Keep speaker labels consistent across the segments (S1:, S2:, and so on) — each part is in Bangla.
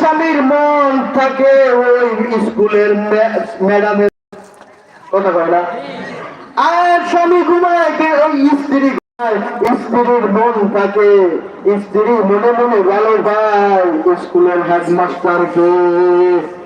S1: স্বামীর মন থাকে ওই স্কুলের ম্যাডামের। কথা কয় না? আর স্বামী ঘুমায় কে? ওই স্ত্রী ঘুমায়। স্ত্রীর মন থাকে। স্ত্রী মনে মনে ভালো ভাই স্কুলের হেডমাস্টারকে।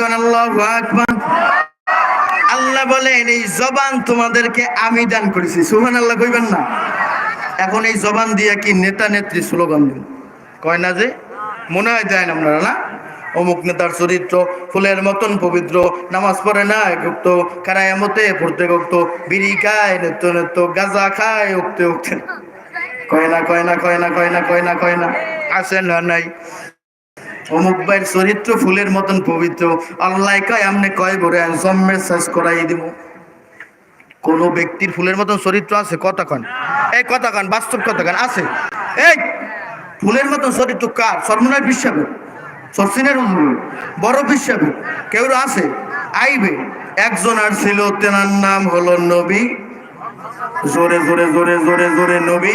S2: কোন আল্লাহু আল্লাহ বলেন, এই জবান তোমাদেরকে আমি দান করেছি। সুবহানাল্লাহ কইবেন না। এখন এই জবান দিয়ে কি নেতা নেত্রী স্লোগান দিন? কয় না যে? মনে হয় না আপনারা, না? অমুক নেতার চরিত্র, ফুলের মতন পবিত্র, নামাজ পড়ে না গুপ্ত কারায়ামতে পড়তে গুপ্ত বিড়ি খায়, নৃত্য নৃত্য, গাঁজা খায় উঠতে উঠতে কয় না কয় না কয় না কয় না কয় না কয় না। আসে না নাই? অমুক ভাইয়ের চরিত্র ফুলের মতন পবিত্র। আল্লাহ কয়, আমনে কয় বলে জন্মের শেষ করাই দিব কোন ব্যক্তির ফুলের মতন চরিত্র আছে? কন। এই কন, বাস্তব কন, আছে। এই ফুলের মতন চরিত্র কার? সর্বনয় বিশ্বাবে সরসিনের বড় বিশ্বাবে কেউ আছে? আইবে। একজন আর ছিল তেনার নাম হলো নবী। জোরে জোরে জোরে জোরে জোরে নবী।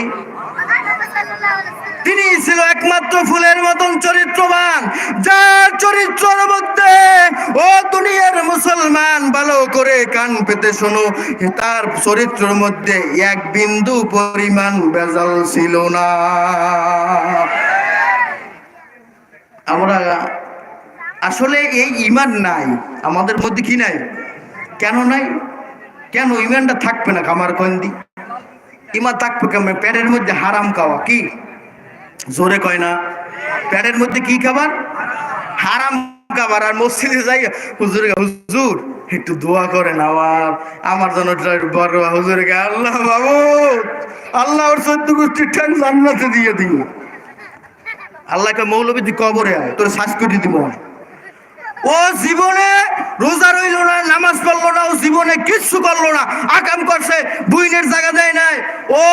S2: ছিল একমাত্র ফুলের মতন চরিত্রবান। যার চরিত্রের মধ্যে, ও দুনিয়ার মুসলমান ভালো করে কান পেতে শোনো। তার চরিত্রের মধ্যে এক বিন্দু পরিমাণ বেজাল ছিল না। আমরা আসলে এই ইমান নাই, আমাদের মধ্যে কি নাই? কেন নাই? কেন ইমানটা থাকবে না কামার কন্দি? ইমান থাকবে কেমন? পেটের মধ্যে হারাম খাওয়া, কি? জোরে কয় না। প্যাটের মধ্যে কি খাবার? হারাম খাবার। আর মসজিদে যাই, হুজুর হুজুর, একটু দোয়া করেন আমার আমার জন্য বড় হুজুর আল্লাহ বাবু আল্লাহ ওর সত্য গোষ্ঠীর ঠান জান্নাতে দিয়ে দিও আল্লাহকে মৌলবী কবরে আয়, তোর শ্বাস দিব ও জীবনে রোজা রইল না, নামাজ পড়ল না, ও জীবনে কিচ্ছু করল না। আকাম করছে, বুইনের জায়গা দেয় নাই। ও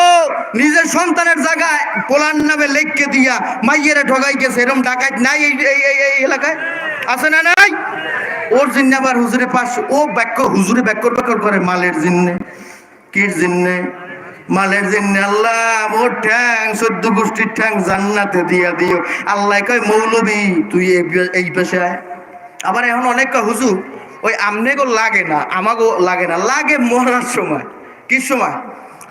S2: নিজের সন্তানের জায়গায় পোলার নামে লেখকে দিয়া মাইয়েরা ঠগাই গেছে। এরকম ডাকাত নাই এই এলাকায়? আছে না নাই? ওর জিন্নে আবার হুজুরে পাশ ও ব্যাক্য হুজুরে ব্যাক্কর ব্যাক্কর করে মালের জিন্নে। কির জিন্নে? মালের জিন্নে, আল্লাহ, মোর ঠ্যাং সদ্য গোষ্ঠীর ঠ্যাং জান্নাতে দিয়া দিও। আল্লাহ কয়, মৌলবি, তুই এই পেশায় আবার এখন অনেক হুজুর ওই আমনেগো লাগে না আমাগো লাগে না লাগে মরার সময়। কি সময়?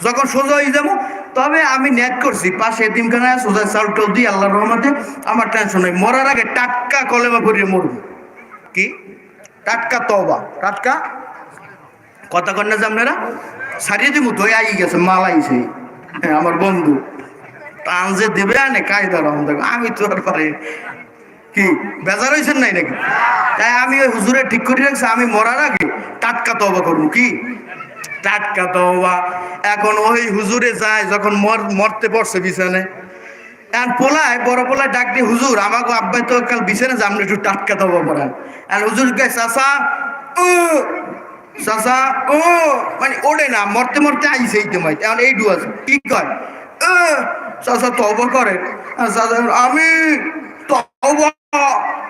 S2: যখন সোজা হয়ে যাব তবে আমি নেট করছি পাশে এতিমখানায় সোজা চাল টাল দিই আল্লাহর রহমতে আমার টেনশন নেই। মরার আগে টাটকা কলেমা পড়িয়ে মরবো। কি? টাটকা তবা টাটকা? কথা কন না যে আপনারা? সারিয়ে দিব তো আই গেছে মাল আইছে। হ্যাঁ, আমার বন্ধু। টান যে দেবে আনে কায়দা রহম দেখো। আমি তো আর পারি কি? বেজার হয়েছেন নাই নাকি? তাই আমি ওই হুজুরে ঠিক করে রাখছি, আমি মরার আগে টাটকা তবা করব। কি? টাটকা তবা এখন ওই হুজুরে যায়, যখন মর মরতে পড়ছে বিছানে এখন পোলায়, বড় পোলায় ডাক দিয়ে, হুজুর আমাকে আব্বাই তো কাল বিছানে যে আমরা একটু টাটকা তবা পড়ান আর হুজুর কে চাষা চাষা ও মানে ওড়ে না, মরতে মরতে আইসে এই তোমায়। এখন এই ডুয়াছে, কি কয়? চাষা তবা করে। আমি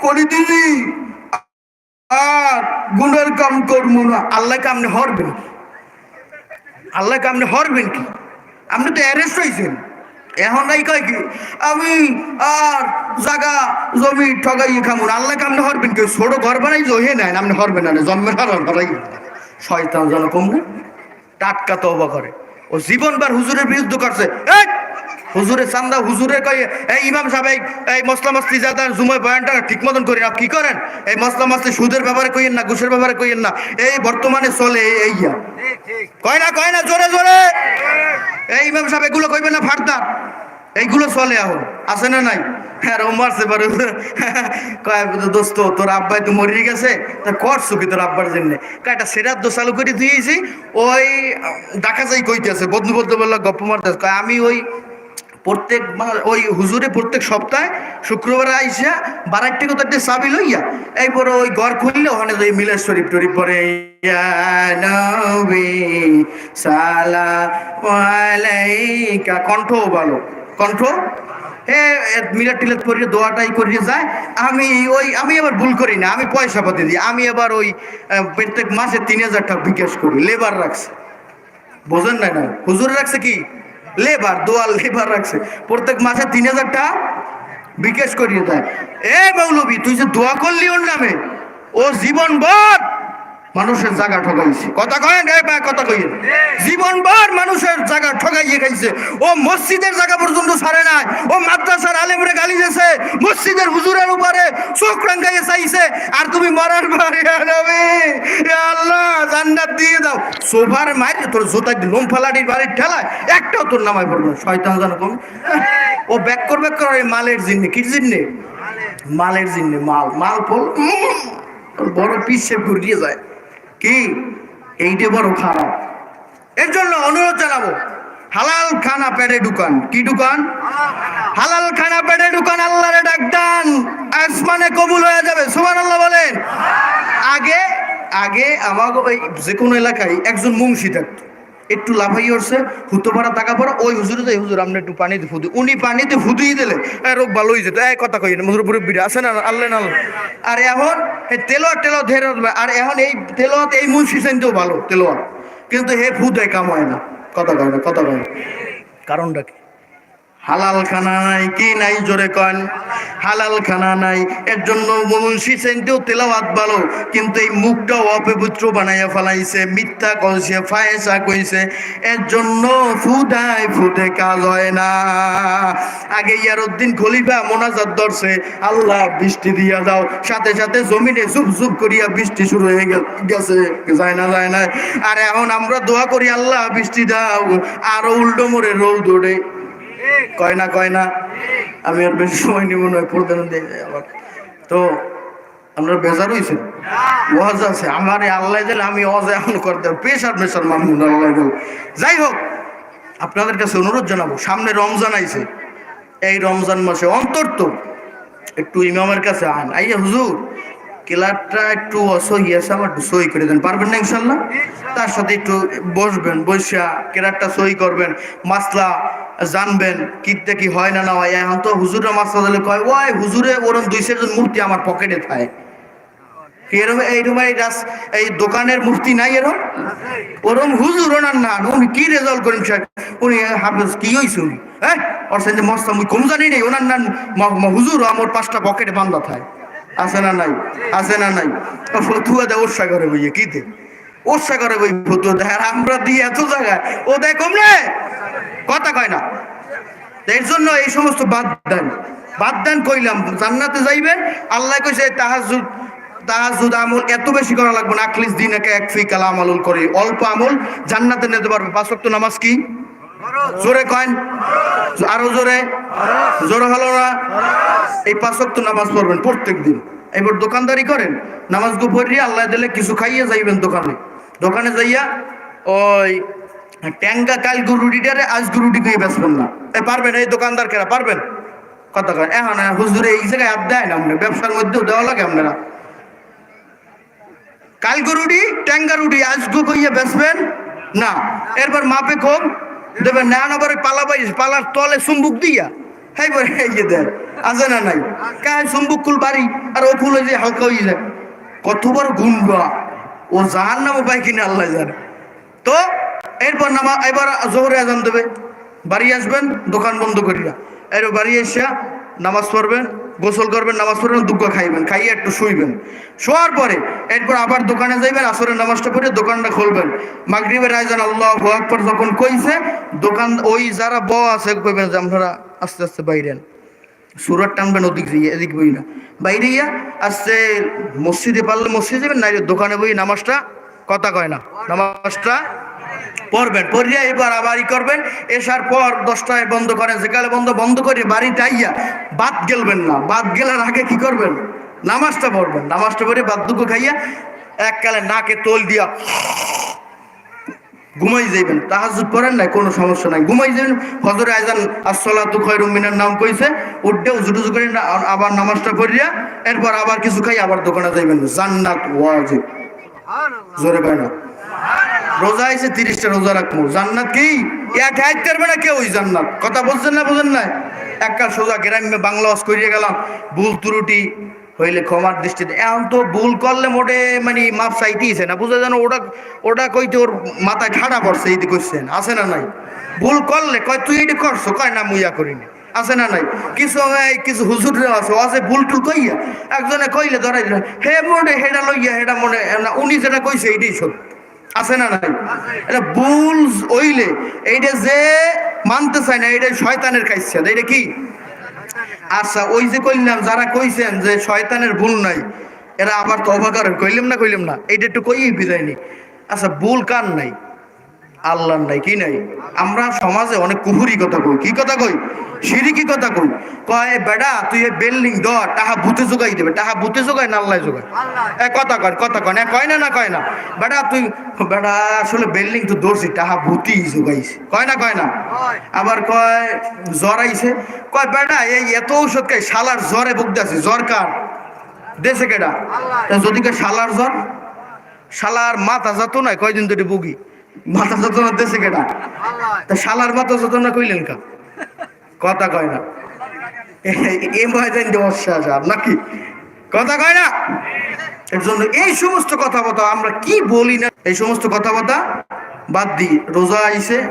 S2: করে দিলি আর গুণের কাম করব না। আল্লাহকে আপনি হরবেন? আল্লাহকে আপনি হরবেন কি? আপনি তো অ্যারেস্ট হয়েছেন এখন নাই কয় কি? আমি আর জাগা, জমি ঠগাই খামুন আল্লাহকে আপনি হরবেন কি? ছোট ঘর বানাই জহে নেন আপনি হরবেন না। জন্মের হারান হরাই শয়তান যেন কমবে টাটকা তবা করে। ও জীবনবার হুজুরের বিরুদ্ধে করছে। এই! হুজুরের চান্দা হুজুরে কয়ে এই ইমাম সাহেব এই- এই মসলা মস্তি যাদান জুমায় বয়ানটা ঠিক মতন করি না কি করেন? এই মসলা মস্তি সুদের ব্যাপারে কইেন না ঘুষের ব্যাপারে কইেন না এই বর্তমানে চলে এই- ইয়া। কয় না কয় না জোরে জোরে। এই ইমাম সাহেব এগুলো কইবেন না ফারদার এইগুলো চলে এখন আছে না নাই? হ্যাঁ মারছে পারে। কয় দোস্ত তোর আব্বাই তো মরিয়ে গেছে তা করছ কি তোর আব্বার জন্য? কয়টা সেরাদ্দ চালু করে দিয়েছি ওই ডাকা যাই কইতেছে বন্ধু বন্ধু বলল গপ্প মারতেছে। কয় আমি ওই প্রত্যেক ওই হুজুরে প্রত্যেক সপ্তাহে শুক্রবার আইসা বারার থেকে তার চাবি লইয়া এইপরে ওই ঘর খুললে ওখানে ওই মিলাদ শরীফ টরিফ পরে আলাইকা। কণ্ঠ ভালো, কণ্ঠ? হে মিলাদ টিলাদ করিয়ে দোয়াটাই করিয়ে যায়। আমি ওই, আমি আবার ভুল করি না, আমি পয়সা পাতি দিই। আমি আবার ওই প্রত্যেক মাসে তিন হাজার টাকা বিকাশ করি, লেবার রাখছে। বোঝেন না না? হুজুর রাখছে কি? লেবার দোয়াল লেবার রাখছে। প্রত্যেক মাসে তিন হাজার টাকা বিকাশ করিয়ে দেয়। এ মৌলবি, তুই যে দোয়া করলি ওর নামে, ও জীবন ভর মানুষের জায়গা ঠকাইছে। কথা কয়েন, এ ভাই, কথা কইেন জীবন ভর মানুষের জায়গা ঠকাইয়ে খাইছে। ও মসজিদের জায়গা পর্যন্ত ছাড়ে নাই। ও মাদ্রাসার আলেমরে গালি দিয়েছে। মসজিদের হুজুরের উপরে চোখ রাঙ্গাইয়ে চাইছে। আর তুমি মরার পরে আল্লাহ। জান্নাত দিয়ে দাও, সোফার মাইরে তোর জোতা লোম ফালাটির বাড়ির ঠেলায়? একটাও তোর নামায় পড়বে। শয়তান জানো কম। ও ব্যাক কর? ব্যাক কর মালের জিন্নে। কি জিন্নে? মালের জিন্নে, মাল। মাল ফল বড় পিসে ঘুরিয়ে যায়। কি? এইটা বড় খারাপ। এর জন্য অনুরোধ জানাব, হালাল খানা পেটে দোকান কি দোকান হালাল খানা পেটে দোকান আল্লাহরে ডাক দান। আসমানে কবুল হয়ে যাবে। সুবহানাল্লাহ বলেন। আগে আগে আমার ওই যে কোনো এলাকায় একজন মুংশি থাকতো। একটু লাফাই উঠছে হুতো পাড়া টাকা পড়া, ওই হুজুরে তো হুজুর, আমরা একটু পানিতে ফুদু উনি পানিতে ফুদুই দিলে রোগ ভালো হয়ে যেত এই কথা কই না মুজুর পুরো বিড়ে আছে না, আল্লাহ না। আর এখন এই তেলোয়ার টেলোয়ার ধের আর এখন এই তেলোয়াত এই মুন্সি চাইতেও ভালো, তেলোয়ার। কিন্তু হে ফুদ কাম হয় না। কথা কয় না, কথা কয় না। কারণটা কি? হালাল খানা নাই, কি নাই জোরে কন? হালাল খানা নাই। এর জন্য মুন্সি সেন্টেও তেলাওয়াত ভালো, কিন্তু এই মুখটাও অপবিত্র বানাইয়া ফেলাইছে, মিথ্যা কইছে, ফায়সা কইছে। এর জন্য ফুদায় ফুটে কাজ হয় না। আগে ইয়ারউদ্দিন খলিফা মোনাজাত ধরছে, আল্লাহ বৃষ্টি দিয়া দাও। সাথে সাথে জমিনে জুপ জুপ করিয়া বৃষ্টি শুরু হয়ে গেছে, যায় না যায় না। আর এখন আমরা দোয়া করি, আল্লাহ বৃষ্টি দাও। আরও উল্টো মোড়ে রোদ ওঠে কয় না কয় না, আমি আর বেশি সময় নিব নয় পড়তে দিয়ে যায় তো আপনার বেজার হয়েছে। ওয়াজ আছে, আমার আল্লাহ দিলে আমি অজ এখন করতে পেশার পেশার মামুন আল্লাহ। যাই হোক, আপনাদের কাছে অনুরোধ জানাব, সামনে রমজান আইছে। এই রমজান মাসে অন্তর তো একটু ইমামের কাছে আন। আইয়া হুজুর কেলারটা একটু অসহি আছে আমার একটু সই করে দেন। পারবেন না ইনশাল্লাহ তার সাথে একটু বসবেন বসা কেলারটা সই করবেন। মাসলা জানবেন কিটা কি হয় না না হয়। এখন তো হুজুরের মাসলা দিলে কয় ওই হুজুরে, ওরম দুই চারজন মূর্তি আমার পকেটে থাকে। এই এই দোকানের মূর্তি নাই এরম? ওরম হুজুর ওনার না উনি কি করেন উনি কি হ্যাঁ ওর কম জানি ওনার হুজুর, আমার পাঁচটা আছে না নাই, আছে না নাই। দেয় বইয়ে, কি দে? বই আর আমরা দিই এত জায়গায়, ও দেয় কম রে কথা কয় না। এর জন্য এই সমস্ত বাদ দেন। বাদ দেন কইলাম, জান্নাতে যাইবেন আল্লাহ কইছে তাহাজুদ তাহাজুদ আমল এত বেশি করা লাগবে না, আখলিস দিন একে এক ফি কালাম আমল করে। অল্প আমল জান্নাতে নিতে পারবে। পাঁচ ওয়াক্ত নামাজ কি? জোরে কয়েন। আরও জোরে। জোরে হলো না? এই পাঁচ ওয়াক্ত নামাজ পড়বেন প্রত্যেক দিন এবার দোকানদারি করেন, নামাজ গো পড়িয়ে আল্লাহ দিলে কিছু খাইয়ে যাইবেন দোকানে। দোকানে যাইয়া ওই ট্যাঙ্গা কাল গরুডিটারে আজ গরুডি দিয়ে বেচবেন না। এ পারবেন, এই দোকানদার কেরা, পারবেন? কথা কয় এখন হুজুরে, এই জায়গায় হাত দেয় না আপনার ব্যবসার মধ্যেও দেওয়া লাগে আপনারা কাল গরুডি, ট্যাঙ্গা রুডি, আজ গো কইয়া বেচবেন না। এরপর মাপে কম, দেবেন, না আবার পালা পাই পালার তলে চুম্বুক দিয়া। হাই বলে এই দেয় আছে না নাই? কায় চুম্বুক কুল বাড়ি, আর ও কুলে যে হালকা হয়ে যায়। কত বড় ও জাহান নামও পায় কিনা, আল্লাহ জানে। তো এরপর নামা, এবার জোহরে আজান দেবে। বাড়ি আসবেন, দোকান বন্ধ করিয়া। এর বাড়ি এসে নামাজ পড়বেন, গোসল করবেন, নামাজ পড়বেন দুগ্গ খাইবেন, খাইয়ে একটু শুইবেন। শোয়ার পরে এরপর আবার দোকানে যাইবেন, আসরের নামাজটা পড়ে দোকানটা খুলবেন। মাগরিবের আয়োজন আল্লাহ আকবর যখন কইছে, দোকান ওই যারা ব আছে, কইবেন যে আপনারা আস্তে আস্তে বাইরেন। সুরত টানবেন, ওদিক দিয়ে, এদিক বই না। বাইরে ইয়া আসছে মসজিদে পারলে মসজিদে যাবেন না দোকানে বই নামাজটা কথা কয় না। নামাজটা পড়বেন, পড়িয়া এবার আবার ই করবেন। এসার পর দশটায় বন্ধ করেন যেকালে বন্ধ বন্ধ করে বাড়িতে আইয়া বাদ গেলবেন না। বাদ গেলার আগে কি করবেন? নামাজটা পড়বেন। নামাজটা পড়ে বাদ দুঃখ খাইয়া এককালে নাকে তোল দিয়া ঘুমাই যাইবেন। তাহাজুদ পড়েন নাই, কোনো সমস্যা নাই। ঘুমাই যাবেন হজরে আইজান আসসালাতু খয়রুম মিনার নাম কইছে উঠে উজু টুজু করে আবার নামাজটা পড়িয়া এরপর আবার কিছু খাই আবার দোকানে যাইবেন। জান্নাত ওয়াজিব। জোরে পায় না? রোজা আইছে, তিরিশটা রোজা রাখব। জান্নাত কি? এক করবে না কেউ জান্নাত? কথা বলছেন না বুঝেন না একটা সোজা গ্রামে বাংলা ওয়াজ করিয়ে গেলাম, ভুল ত্রুটি হইলে ক্ষমার দৃষ্টিতে। এখন তো ভুল করলে মোটে মানে মাপ চাইতেইছে না, বুঝে জানো ওটা ওটা কইতে ওর মাথায় ঠাডা পড়ছে, এই কোশ্চেন আছে না নাই? ভুল করলে কয়, তুই এটা করছ? কয়, না, মুইয়া করিনি। আছে না নাই? কিছু কিছু হুজুর আছে আছে ভুল টুল কইয়া একজনে কইলে ধরাই হে মনে হেডা লইয়া হেডা মনে উনি যেটা কইছে এইটাই সত্য। আছে না নাই? এটা ভুল হইলে, এইটা যে মানতে চায় না এটা শয়তানের কাইছে এটা কি? আচ্ছা ওই যে কইলাম, যারা কইছেন যে শয়তানের ভুল নাই, এরা আবার তো করেন কইলাম না কইলাম না? এইটা একটু কই বিদায় নি আচ্ছা ভুল কার নাই? আল্লাহর নাই কি নাই? আমরা সমাজে অনেক কুহুরি কথা কই। কি কথা কই? সিঁড়ি সিরিকি কথা কই। কয় বেডা তুই এই বিল্ডিং দ টাহা ভূতে জোগাই দেবে। টাহা ভূতে জোগায় না আল্লাহ জোগায়? এ কথা কয় কথা কয় না কয় না না কয় না। বেডা তুই বেডা আসলে বিল্ডিং তো দৌড়ছি টাহা ভূতি জোগাইছে। কয় না কয় না? আবার কয় জ্বর আইছে কয় বেডা এই এত ঔষধ খাই শালার জ্বরে ভুগতেছে। জ্বর কার? দেশে কেডা? যদি কে শালার জ্বর? শালার মাথা যাতো না কয়দিন ধরে ভুগি? মাথা যতনা দিয়েছে কেডা? তা শালার মাথা যতনা কইলেন কা? কথা কয় না। এ- ময়দান অশ্বাস আর নাকি? কথা কয় না? এর জন্য এই সমস্ত কথাবার্তা আমরা কি বলি না? এই সমস্ত কথাবার্তা বাদ দিই রোজা আইছে